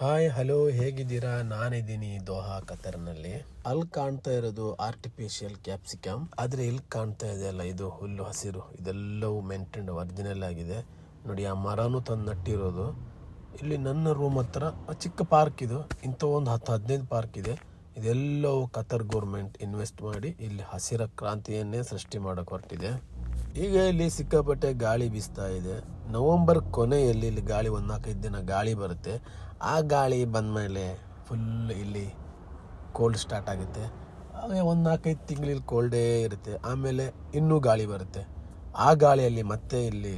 Hi hello ಹೇಗಿದ್ದೀರಾ? ನಾನಿದ್ದೀನಿ Doha ಕತರ್ನಲ್ಲಿ ಅಲ್ಲಿ ಕಾಣ್ತಾ ಇರೋದು ಆರ್ಟಿಫಿಷಿಯಲ್ ಕ್ಯಾಪ್ಸಿಕಮ್ ಆದರೆ ಇಲ್ಲಿ ಕಾಣ್ತಾ ಇದೆ ಅಲ್ಲ, ಇದು ಹುಲ್ಲು, ಹಸಿರು, ಇದೆಲ್ಲವೂ ಮೇಂಟೈನ್ಡ್ ಒರಿಜಿನಲ್ ಆಗಿದೆ. ನೋಡಿ, ಆ ಮರನೂ ತಂದು ನಟ್ಟಿರೋದು ಇಲ್ಲಿ ನನ್ನ ರೂಮ್ ಹತ್ರ ಚಿಕ್ಕ ಪಾರ್ಕ್ ಇದು. ಇಂಥ ಒಂದು ಹತ್ತು, ಹದಿನೈದು ಪಾರ್ಕ್ ಇದೆ. ಇದೆಲ್ಲವೂ ಕತರ್ ಗೌರ್ಮೆಂಟ್ ಇನ್ವೆಸ್ಟ್ ಮಾಡಿ ಇಲ್ಲಿ ಹಸಿರ ಕ್ರಾಂತಿಯನ್ನೇ ಸೃಷ್ಟಿ ಮಾಡೋಕೆ ಹೊರಟಿದೆ. ಈಗ ಇಲ್ಲಿ ಸಿಕ್ಕಾಪಟ್ಟೆ ಗಾಳಿ ಬೀಸ್ತಾ ಇದೆ. ನವೆಂಬರ್ ಕೊನೆಯಲ್ಲಿ ಇಲ್ಲಿ ಗಾಳಿ ಒಂದು ನಾಲ್ಕೈದು ದಿನ ಗಾಳಿ ಬರುತ್ತೆ. ಆ ಗಾಳಿ ಬಂದ ಮೇಲೆ ಫುಲ್ ಇಲ್ಲಿ ಕೋಲ್ಡ್ ಸ್ಟಾರ್ಟ್ ಆಗುತ್ತೆ. ಹಾಗೆ ಒಂದು ನಾಲ್ಕೈದು ತಿಂಗಳಲ್ಲಿ ಕೋಲ್ಡೇ ಇರುತ್ತೆ. ಆಮೇಲೆ ಇನ್ನೂ ಗಾಳಿ ಬರುತ್ತೆ. ಆ ಗಾಳಿಯಲ್ಲಿ ಮತ್ತೆ ಇಲ್ಲಿ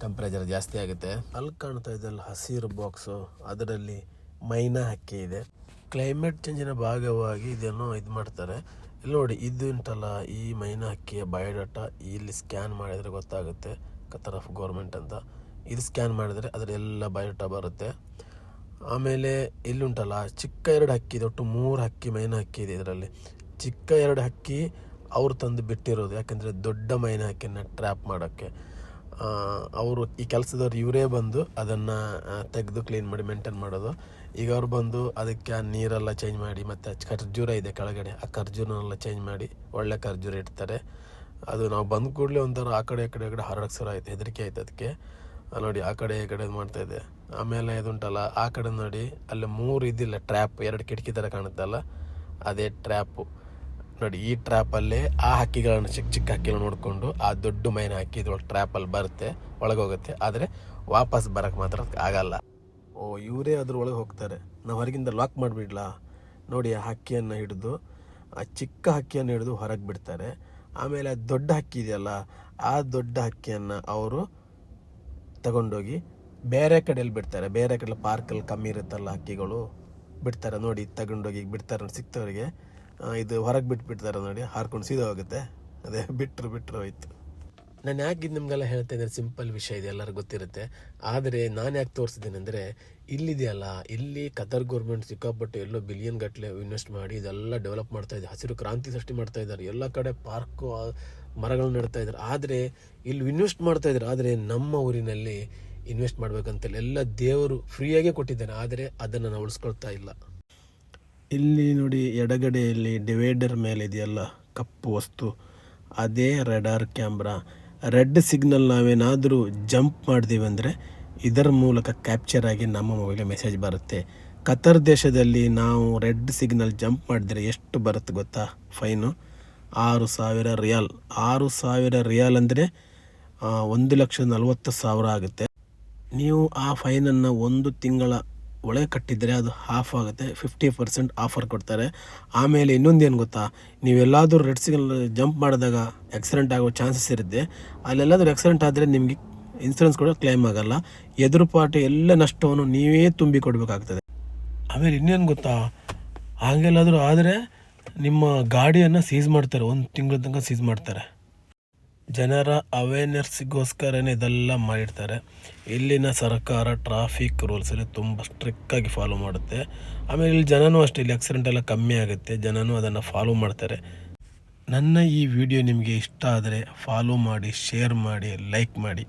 ಟೆಂಪ್ರೇಚರ್ ಜಾಸ್ತಿ ಆಗುತ್ತೆ. ಅಲ್ಲಿ ಕಾಣ್ತಾ ಇದ್ದಲ್ಲಿ ಹಸಿರು ಬಾಕ್ಸು ಅದರಲ್ಲಿ ಮೈನಾ ಹಕ್ಕಿ ಇದೆ. ಕ್ಲೈಮೇಟ್ ಚೇಂಜಿನ ಭಾಗವಾಗಿ ಇದನ್ನು ಇದು ಮಾಡ್ತಾರೆ. ಇಲ್ಲಿ ನೋಡಿ, ಇದು ಉಂಟಲ್ಲ, ಈ ಮೈನಾ ಹಕ್ಕಿಯ ಬಯೋಡಾಟಾ ಇಲ್ಲಿ ಸ್ಕ್ಯಾನ್ ಮಾಡಿದರೆ ಗೊತ್ತಾಗುತ್ತೆ, ಕತರ್ ಆಫ್ ಗೌರ್ಮೆಂಟ್ ಅಂತ. ಇದು ಸ್ಕ್ಯಾನ್ ಮಾಡಿದರೆ ಅದರ ಎಲ್ಲ ಬಯೋಡಾಟಾ ಬರುತ್ತೆ. ಆಮೇಲೆ ಇಲ್ಲುಂಟಲ್ಲ ಚಿಕ್ಕ ಎರಡು ಹಕ್ಕಿ ಇದೆ, ಒಟ್ಟು ಮೂರು ಹಕ್ಕಿ ಮೈನಾ ಹಕ್ಕಿ ಇದೆ ಇದರಲ್ಲಿ. ಚಿಕ್ಕ ಎರಡು ಹಕ್ಕಿ ಅವ್ರು ತಂದು ಬಿಟ್ಟಿರೋದು, ಯಾಕಂದರೆ ದೊಡ್ಡ ಮೈನಾ ಹಕ್ಕಿನ ಟ್ರ್ಯಾಪ್ ಮಾಡೋಕ್ಕೆ. ಅವರು ಈ ಕೆಲಸದವ್ರು ಇವರೇ ಬಂದು ಅದನ್ನು ತೆಗೆದು ಕ್ಲೀನ್ ಮಾಡಿ ಮೇಂಟೈನ್ ಮಾಡೋದು. ಈಗ ಅವ್ರು ಬಂದು ಅದಕ್ಕೆ ನೀರೆಲ್ಲ ಚೇಂಜ್ ಮಾಡಿ, ಮತ್ತು ಖರ್ಜೂರ ಇದೆ ಕೆಳಗಡೆ, ಆ ಖರ್ಜೂರನೆಲ್ಲ ಚೇಂಜ್ ಮಾಡಿ ಒಳ್ಳೆ ಖರ್ಜೂರ ಇಡ್ತಾರೆ. ಅದು ನಾವು ಬಂದ ಕೂಡಲೇ ಒಂಥರ ಆ ಕಡೆ ಈ ಕಡೆ ಕಡೆ ಹರಡಕ್ಕೆ ಆಯ್ತು, ಹೆದರಿಕೆ ಆಯ್ತು ಅದಕ್ಕೆ. ನೋಡಿ ಆ ಕಡೆ ಈ ಕಡೆ ಇದೆ. ಆಮೇಲೆ ಇದುಂಟಲ್ಲ, ಆ ಕಡೆ ನೋಡಿ, ಅಲ್ಲಿ ಮೂರು ಇದಿಲ್ಲ ಟ್ರ್ಯಾಪ್ ಎರಡು ಕಿಟಕಿ ಥರ ಕಾಣುತ್ತಲ್ಲ, ಅದೇ ಟ್ರ್ಯಾಪು ನೋಡಿ, ಈ ಟ್ರ್ಯಾಪಲ್ಲೇ ಆ ಹಕ್ಕಿಗಳನ್ನು ಚಿಕ್ಕ ಚಿಕ್ಕ ಹಕ್ಕಿಗಳು ನೋಡಿಕೊಂಡು ಆ ದೊಡ್ಡ ಮೈನ ಹಕ್ಕಿ ಇದ್ರೊಳಗೆ ಟ್ರ್ಯಾಪಲ್ಲಿ ಬರುತ್ತೆ ಒಳಗೆ ಹೋಗುತ್ತೆ ಆದರೆ ವಾಪಸ್ ಬರಕ್ಕೆ ಮಾತ್ರ ಆಗಲ್ಲ. ಓ, ಇವರೇ ಅದ್ರ ಒಳಗೆ ಹೋಗ್ತಾರೆ. ನಾವು ಹೊರಗಿಂದ ಲಾಕ್ ಮಾಡಿಬಿಡ್ಲಾ? ನೋಡಿ, ಆ ಹಕ್ಕಿಯನ್ನು ಹಿಡಿದು, ಆ ಚಿಕ್ಕ ಹಕ್ಕಿಯನ್ನು ಹಿಡಿದು ಹೊರಗೆ ಬಿಡ್ತಾರೆ. ಆಮೇಲೆ ಆ ದೊಡ್ಡ ಹಕ್ಕಿ ಇದೆಯಲ್ಲ, ಆ ದೊಡ್ಡ ಹಕ್ಕಿಯನ್ನು ಅವರು ತಗೊಂಡೋಗಿ ಬೇರೆ ಕಡೆಯಲ್ಲಿ ಬಿಡ್ತಾರೆ. ಬೇರೆ ಕಡೆ ಪಾರ್ಕಲ್ಲಿ ಕಮ್ಮಿ ಇರುತ್ತಲ್ಲ ಹಕ್ಕಿಗಳು? ಬಿಡ್ತಾರೆ. ನೋಡಿ, ತಗೊಂಡೋಗಿ ಬಿಡ್ತಾರೆ. ಸಿಕ್ತವರಿಗೆ. ಇದು ಹೊರಗೆ ಬಿಟ್ಬಿಡ್ತಾರೆ ನೋಡಿ, ಹಾರ್ಕೊಂಡು ಸೀದಾ ಹೋಗುತ್ತೆ. ಅದೇ ಬಿಟ್ಟರು ಬಿಟ್ಟರು ಹೋಯ್ತು. ನಾನು ಯಾಕೆ ಇದು ನಿಮಗೆಲ್ಲ ಹೇಳ್ತಾ ಇದ್ದಾರೆ? ಸಿಂಪಲ್ ವಿಷಯ ಇದೆ, ಎಲ್ಲರಿಗೂ ಗೊತ್ತಿರುತ್ತೆ. ಆದರೆ ನಾನು ಯಾಕೆ ತೋರಿಸಿದ್ದೇನೆ ಅಂದರೆ, ಇಲ್ಲಿದೆಯಲ್ಲ, ಇಲ್ಲಿ ಕತರ್ ಗೌರ್ಮೆಂಟ್ ಸಿಕ್ಕಾಪಟ್ಟೆ ಎಲ್ಲೋ ಬಿಲಿಯನ್ ಗಟ್ಟಲೆ ಇನ್ವೆಸ್ಟ್ ಮಾಡಿ ಇದೆಲ್ಲ ಡೆವಲಪ್ ಮಾಡ್ತಾ ಇದೆ. ಹಸಿರು ಕ್ರಾಂತಿ ಸೃಷ್ಟಿ ಮಾಡ್ತಾ ಇದ್ದಾರೆ. ಎಲ್ಲ ಕಡೆ ಪಾರ್ಕು ಮರಗಳನ್ನ ನೆಡ್ತಾ ಇದ್ದಾರೆ. ಆದರೆ ಇಲ್ಲಿ ಇನ್ವೆಸ್ಟ್ ಮಾಡ್ತಾ ಇದ್ದಾರೆ. ಆದರೆ ನಮ್ಮ ಊರಿನಲ್ಲಿ ಇನ್ವೆಸ್ಟ್ ಮಾಡಬೇಕಂತೇಳಿ ಎಲ್ಲ ದೇವರು ಫ್ರೀಯಾಗೇ ಕೊಟ್ಟಿದ್ದಾನೆ ಆದರೆ ಅದನ್ನು ನಾವು ಉಳಿಸ್ಕೊಳ್ತಾ ಇಲ್ಲ. ಇಲ್ಲಿ ನೋಡಿ ಎಡಗಡೆಯಲ್ಲಿ ಡಿವೈಡರ್ ಮೇಲೆ ಇದೆಯಲ್ಲ ಕಪ್ಪು ವಸ್ತು. ಅದೇ ರೆಡಾರ್ ಕ್ಯಾಮ್ರಾ ರೆಡ್ ಸಿಗ್ನಲ್ ನಾವೇನಾದರೂ ಜಂಪ್ ಮಾಡಿದೀವಿ ಅಂದರೆ ಇದರ ಮೂಲಕ ಕ್ಯಾಪ್ಚರ್ ಆಗಿ ನಮ್ಮ ಮೊಬೈಲ್ಗೆ ಮೆಸೇಜ್ ಬರುತ್ತೆ. ಕತರ್ ದೇಶದಲ್ಲಿ ನಾವು ರೆಡ್ ಸಿಗ್ನಲ್ ಜಂಪ್ ಮಾಡಿದರೆ ಎಷ್ಟು ಬರುತ್ತೆ ಗೊತ್ತಾ? ಫೈನು ಆರು ಸಾವಿರ ರಿಯಾಲ್. ಆರು ಸಾವಿರ ರಿಯಾಲ್ ಅಂದರೆ ಒಂದು ಲಕ್ಷದ ನಲವತ್ತು ಸಾವಿರ ಆಗುತ್ತೆ. ನೀವು ಆ ಫೈನನ್ನು ಒಂದು ತಿಂಗಳ ಒಳಗೆ ಕಟ್ಟಿದರೆ ಅದು ಹಾಫ್ ಆಗುತ್ತೆ ಫಿಫ್ಟಿ ಪರ್ಸೆಂಟ್ ಆಫರ್ ಕೊಡ್ತಾರೆ. ಆಮೇಲೆ ಇನ್ನೊಂದೇನು ಗೊತ್ತಾ? ನೀವೆಲ್ಲಾದರೂ ರೆಡ್ ಸಿಗ್ನಲ್ ಜಂಪ್ ಮಾಡಿದಾಗ ಆಕ್ಸಿಡೆಂಟ್ ಆಗೋ ಚಾನ್ಸಸ್ ಇರುತ್ತೆ. ಅಲ್ಲೆಲ್ಲಾದರೂ ಆಕ್ಸಿಡೆಂಟ್ ಆದರೆ ನಿಮಗೆ ಇನ್ಸೂರೆನ್ಸ್ ಕೂಡ ಕ್ಲೈಮ್ ಆಗಲ್ಲ. ಎದುರು ಪಾರ್ಟಿ ಎಲ್ಲ ನಷ್ಟವನ್ನು ನೀವೇ ತುಂಬಿ ಕೊಡಬೇಕಾಗ್ತದೆ. ಆಮೇಲೆ ಇನ್ನೇನು ಗೊತ್ತಾ? ಹಾಗೆಲ್ಲಾದರೂ ಆದರೆ ನಿಮ್ಮ ಗಾಡಿಯನ್ನು ಸೀಸ್ ಮಾಡ್ತಾರೆ, ಒಂದು ತಿಂಗಳ ತನಕ ಸೀಸ್ ಮಾಡ್ತಾರೆ. ಜನರ ಅವೇರ್ನೆಸ್ಗೋಸ್ಕರನೇ ಇದೆಲ್ಲ ಮಾಡಿರ್ತಾರೆ. ಇಲ್ಲಿನ ಸರ್ಕಾರ ಟ್ರಾಫಿಕ್ ರೂಲ್ಸಲ್ಲಿ ತುಂಬ ಸ್ಟ್ರಿಕ್ಟಾಗಿ ಫಾಲೋ ಮಾಡುತ್ತೆ. ಆಮೇಲೆ ಇಲ್ಲಿ ಜನನೂ ಅಷ್ಟೇ, ಇಲ್ಲಿ ಆಕ್ಸಿಡೆಂಟ್ ಎಲ್ಲ ಕಮ್ಮಿ ಆಗುತ್ತೆ. ಜನನೂ ಅದನ್ನು ಫಾಲೋ ಮಾಡ್ತಾರೆ. ನನ್ನ ಈ ವಿಡಿಯೋ ನಿಮಗೆ ಇಷ್ಟ ಆದರೆ ಫಾಲೋ ಮಾಡಿ ಶೇರ್ ಮಾಡಿ ಲೈಕ್ ಮಾಡಿ.